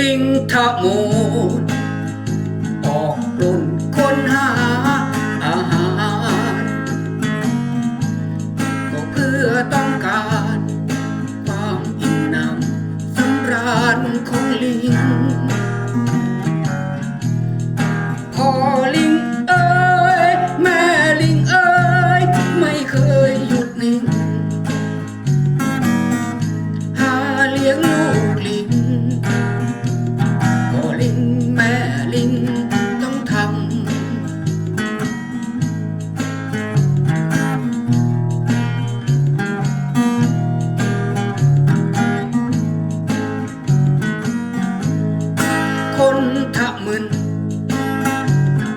ลิงทะโมออกปล้นคนหา ทะมึน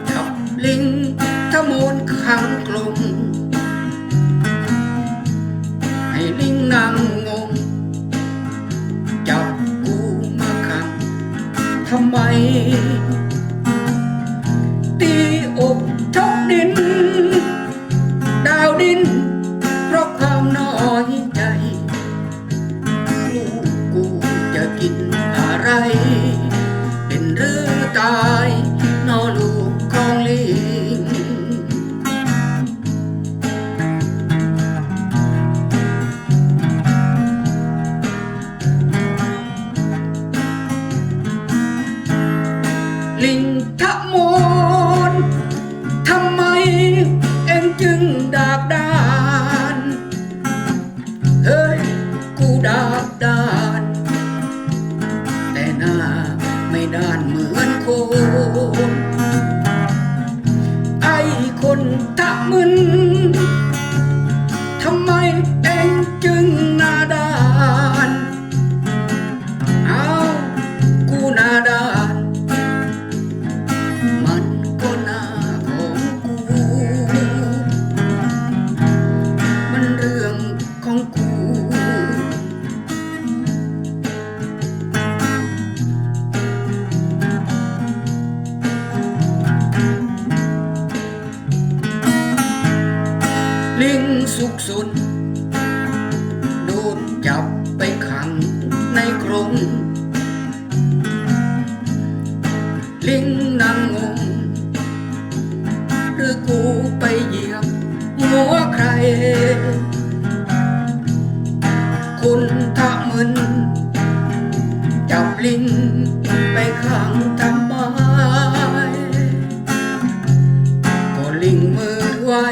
จับลิงทะมูลขังกลมให้ลิงนั่งงง จับกูมาขังทำไม มึน สุกสนโดนจับไปขังในกรงลิงนั่งงงหรือกูไปเหยียบหัวใคร คุณทะมึน จับลิงไปขังทำไมก็ลิงมือไว้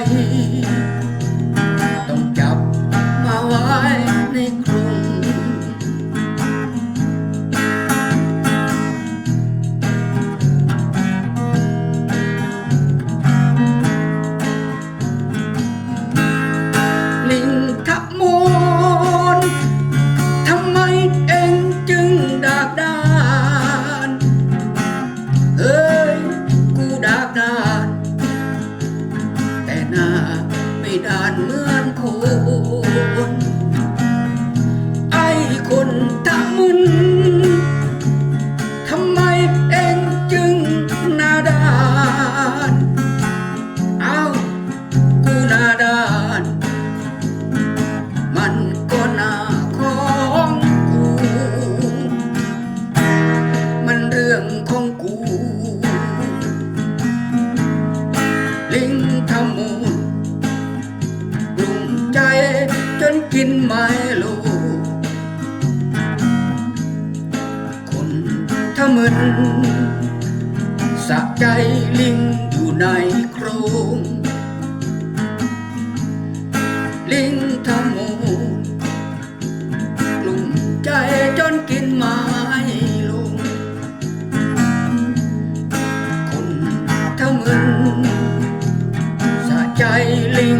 กินไม้ลูกคนถ้มึนสะใจลิงอยู่ในโครงลิงทำมูลกลุ่มใจจนกินไม้ลูกคนถ้มึนสะใจลิง